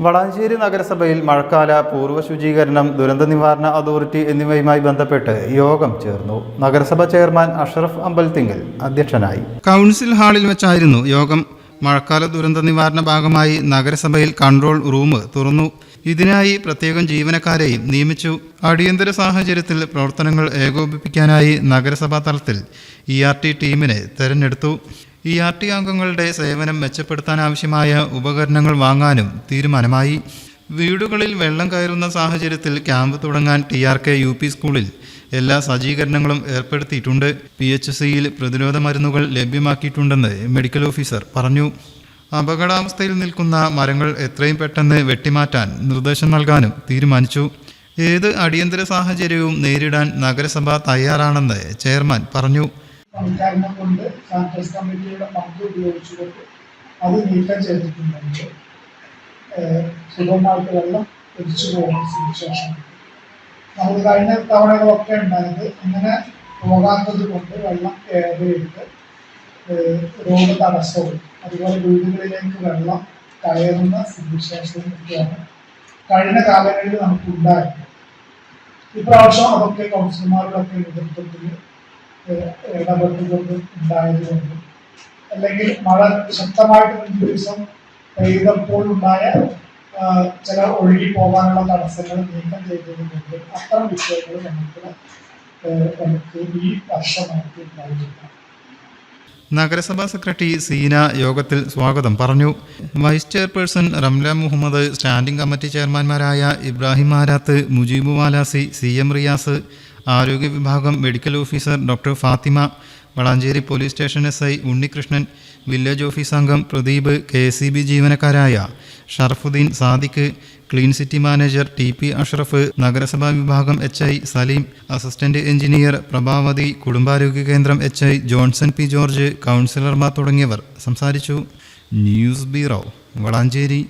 വളാഞ്ചേരി നഗരസഭയിൽ മഴക്കാല പൂർവ ശുചീകരണം ദുരന്ത നിവാരണ അതോറിറ്റി എന്നിവയുമായി ബന്ധപ്പെട്ട് യോഗം ചേർന്നു. നഗരസഭ ചെയർമാൻ അഷറഫ് അമ്പൽത്തിങ്കൽ അധ്യക്ഷനായി. കൗൺസിൽ ഹാളിൽ വെച്ചായിരുന്നു യോഗം. മഴക്കാല ദുരന്ത നിവാരണ ഭാഗമായി നഗരസഭയിൽ കൺട്രോൾ റൂം തുറന്നു. ഇതിനായി പ്രത്യേകം ജീവനക്കാരെയും നിയമിച്ചു. അടിയന്തര സാഹചര്യത്തിൽ പ്രവർത്തനങ്ങൾ ഏകോപിപ്പിക്കാനായി നഗരസഭാ തലത്തിൽ ഇ ആർ ടി ടീമിനെ തെരഞ്ഞെടുത്തു. ഇ ആർ ടി അംഗങ്ങളുടെ സേവനം മെച്ചപ്പെടുത്താനാവശ്യമായ ഉപകരണങ്ങൾ വാങ്ങാനും തീരുമാനമായി. വീടുകളിൽ വെള്ളം കയറുന്ന സാഹചര്യത്തിൽ ക്യാമ്പ് തുടങ്ങാൻ T R K U P സ്കൂളിൽ എല്ലാ സജ്ജീകരണങ്ങളും ഏർപ്പെടുത്തിയിട്ടുണ്ട്. പി എച്ച് സിയിൽ പ്രതിരോധ മരുന്നുകൾ ലഭ്യമാക്കിയിട്ടുണ്ടെന്ന് മെഡിക്കൽ ഓഫീസർ പറഞ്ഞു. അപകടാവസ്ഥയിൽ നിൽക്കുന്ന മരങ്ങൾ എത്രയും പെട്ടെന്ന് വെട്ടിമാറ്റാൻ നിർദ്ദേശം നൽകാനും തീരുമാനിച്ചു. ഏത് അടിയന്തര സാഹചര്യവും നേരിടാൻ നഗരസഭ തയ്യാറാണെന്ന് ചെയർമാൻ പറഞ്ഞു. പണിക്കാരനെ കൊണ്ട് കമ്മിറ്റിയുടെ പങ്ക് അത് നീക്കം ചെയ്തിട്ടുണ്ടെങ്കിൽ സുഗമമായിട്ട് വെള്ളം ഒലിച്ചു പോകുന്ന സ്ഥിതിവിശേഷം നമുക്ക് കഴിഞ്ഞ തവണകളൊക്കെ ഉണ്ടായത് അങ്ങനെ പോകാത്തത് കൊണ്ട് വെള്ളം കയറിയിട്ട് റോഡ് തടസ്സവും. അതുപോലെ വീടുകളിലേക്ക് വെള്ളം കയറുന്ന സ്ഥിതിവിശേഷവും ഒക്കെയാണ് കഴിഞ്ഞ കാലങ്ങളിൽ നമുക്ക് ഉണ്ടായത് ഇപ്രാവശ്യം അതൊക്കെ കൗൺസിലർമാരുടെ നേതൃത്വത്തിൽ ഇടപെട്ടുകൊണ്ട് ഉണ്ടായതുകൊണ്ട് അല്ലെങ്കിൽ മഴ ശക്തമായിട്ട് ഒരു ദിവസം പെയ്തപ്പോൾ ഉണ്ടായ ചില ഒഴുകി പോകാനുള്ള തടസ്സങ്ങൾ നീക്കം ചെയ്തതുകൊണ്ട് അത്തരം വിഷയങ്ങൾ നമുക്ക് നമുക്ക് ഈ വർഷമായിട്ട് ഉണ്ടായിട്ടില്ല. നഗരസഭാ സെക്രട്ടറി സീന യോഗത്തിൽ സ്വാഗതം പറഞ്ഞു. Vice chairperson Ramla Muhammad standing committee ചെയർമാൻമാരായ Ibrahim Arath Mujeeb Valasi C M Riyas ആരോഗ്യ വിഭാഗം medical officer doctor Fathima Valanchery police station S I Unnikrishnan village office അംഗം Pradeep K C B ജീവനക്കാരായ Sharafudheen Sadiq clean city manager T P Ashraf നഗരസഭാ വിഭാഗം H I Saleem assistant engineer Prabhavathi കുടുംബാരോഗ്യ കേന്ദ്രം H I Johnson P George കൗൺസിലർമാർ തുടങ്ങിയവർ സംസാരിച്ചു. News bureau Valanchery.